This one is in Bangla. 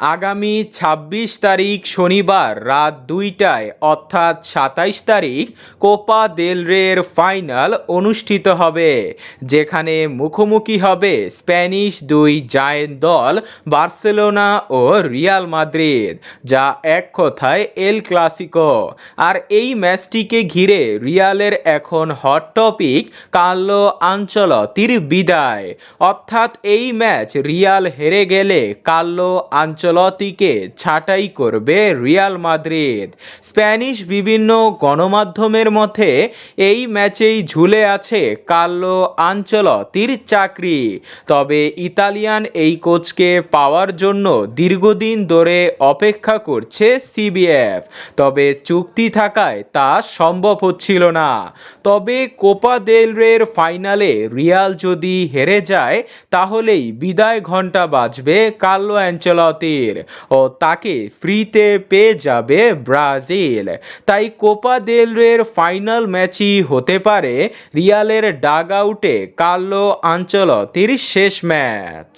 আগামী ২৬ তারিখ শনিবার রাত দুইটায়, অর্থাৎ সাতাইশ তারিখ, কোপা দেল রের ফাইনাল অনুষ্ঠিত হবে, যেখানে মুখোমুখি হবে স্প্যানিশ দুই জায়েন্ট দল বার্সেলোনা ও রিয়াল মাদ্রিদ, যা এক কথায় এল ক্লাসিকো। আর এই ম্যাচটিকে ঘিরে রিয়ালের এখন হট টপিক, কার্লো আঞ্চলতির বিদায়। অর্থাৎ এই ম্যাচ রিয়াল হেরে গেলে কার্লো আঞ্চলতিকে ছাঁটাই করবে রিয়াল মাদ্রিদ। স্প্যানিশ বিভিন্ন গণমাধ্যমের মধ্যে এই ম্যাচেই ঝুলে আছে কার্লো আঞ্চলতির চাকরি। তবে ইতালিয়ান এই কোচকে পাওয়ার জন্য দীর্ঘদিন ধরে অপেক্ষা করছে সিবিএফ। তবে চুক্তি থাকায় তা সম্ভব হচ্ছিল না। তবে কোপা দেল রের ফাইনালে রিয়াল যদি হেরে যায়, তাহলেই বিদায় ঘণ্টা বাজবে কার্লো অ্যাঞ্চলতির ও তাকে ফ্রিতে পেয়ে যাবে ব্রাজিল। তাই কোপা দেল রের ফাইনাল ম্যাচই হতে পারে রিয়ালের ডাগ আউটে, কার্লো আঞ্চলতির শেষ ম্যাচ।